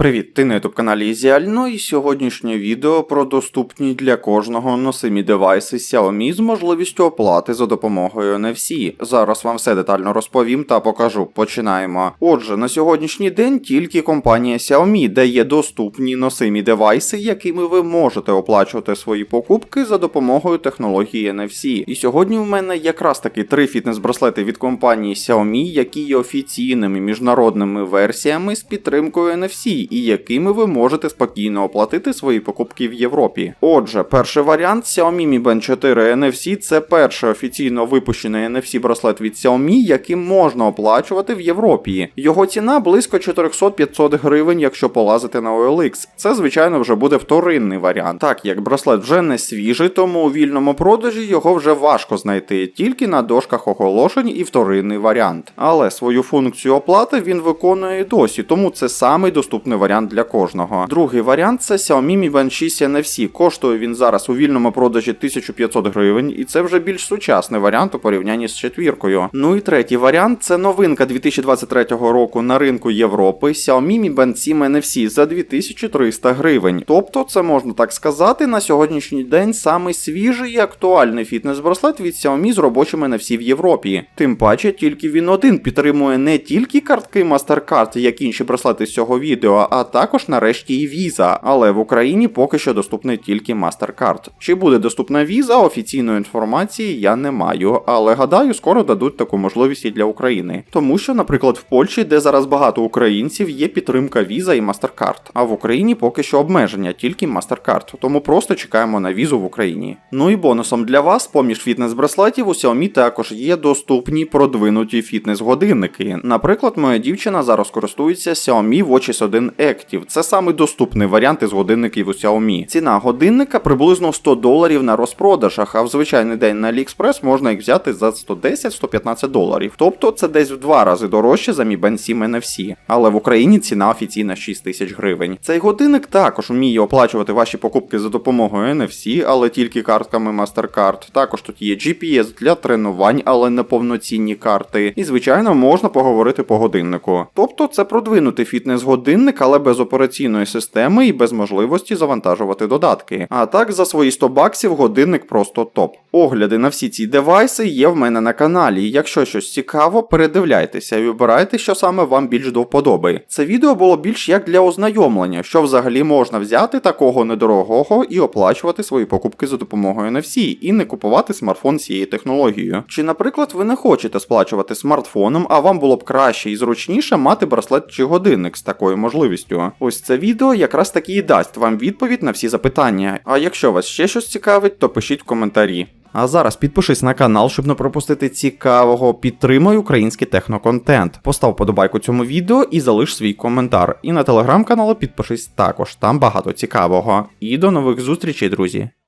Привіт, ти на youtube каналі Ізіально і сьогоднішнє відео про доступні для кожного носимі девайси Xiaomi з можливістю оплати за допомогою NFC. Зараз вам все детально розповім та покажу. Починаємо. Отже, на сьогоднішній день тільки компанія Xiaomi дає доступні носимі девайси, якими ви можете оплачувати свої покупки за допомогою технології NFC. І сьогодні у мене якраз таки три фітнес-браслети від компанії Xiaomi, які є офіційними міжнародними версіями з підтримкою NFC і якими ви можете спокійно оплатити свої покупки в Європі. Отже, перший варіант Xiaomi Mi Band 4 NFC це перший офіційно випущений NFC браслет від Xiaomi, яким можна оплачувати в Європі. Його ціна близько 400-500 гривень, якщо полазити на OLX. Це, звичайно, вже буде вторинний варіант. Так як браслет вже не свіжий, тому у вільному продажі його вже важко знайти, тільки на дошках оголошень і вторинний варіант. Але свою функцію оплати він виконує і досі, тому це самий доступний варіант для кожного. Другий варіант це Xiaomi Mi Band 6 NFC. Коштує він зараз у вільному продажі 1500 гривень, і це вже більш сучасний варіант у порівнянні з четвіркою. Ну і третій варіант це новинка 2023 року на ринку Європи Xiaomi Mi Band 7 NFC за 2300 гривень. Тобто, це можна так сказати, на сьогоднішній день самий свіжий і актуальний фітнес-браслет від Xiaomi з робочим NFC в Європі. Тим паче, тільки він один підтримує не тільки картки MasterCard, як інші браслети з цього відео, а також нарешті і Visa. Але в Україні поки що доступний тільки MasterCard. Чи буде доступна Visa, офіційної інформації я не маю, але гадаю, скоро дадуть таку можливість і для України. Тому що, наприклад, в Польщі, де зараз багато українців, є підтримка Visa і MasterCard. А в Україні поки що обмеження, тільки MasterCard. Тому просто чекаємо на візу в Україні. Ну і бонусом для вас, поміж фітнес-браслетів, у Xiaomi також є доступні продвинуті фітнес-годинники. Наприклад, моя дівчина зараз користується Xiaomi Watches 1 Active. Це самий доступний варіант із годинників у Xiaomi. Ціна годинника приблизно 100 доларів на розпродажах, а в звичайний день на AliExpress можна їх взяти за 110-115 доларів. Тобто це десь в два рази дорожче за Mi Band 7 NFC. Але в Україні ціна офіційна 6 тисяч гривень. Цей годинник також вміє оплачувати ваші покупки за допомогою NFC, але тільки картками MasterCard. Також тут є GPS для тренувань, але не повноцінні карти. І звичайно можна поговорити по годиннику. Тобто це продвинутий фітнес-годинник, але без операційної системи і без можливості завантажувати додатки. А так за свої 100 баксів годинник просто топ. Огляди на всі ці девайси є в мене на каналі. Якщо щось цікаво, передивляйтеся і вибирайте, що саме вам більш до вподоби. Це відео було більш як для ознайомлення, що взагалі можна взяти такого недорогого і оплачувати свої покупки за допомогою NFC, і не купувати смартфон з цією технологією. Чи, наприклад, ви не хочете сплачувати смартфоном, а вам було б краще і зручніше мати браслет чи годинник з такою можливістю? Ось це відео якраз таки і дасть вам відповідь на всі запитання. А якщо вас ще щось цікавить, то пишіть в коментарі. А зараз підпишись на канал, щоб не пропустити цікавого. Підтримай український техноконтент. Постав подобайку цьому відео і залиш свій коментар. І на телеграм-канал підпишись також, там багато цікавого. І до нових зустрічей, друзі!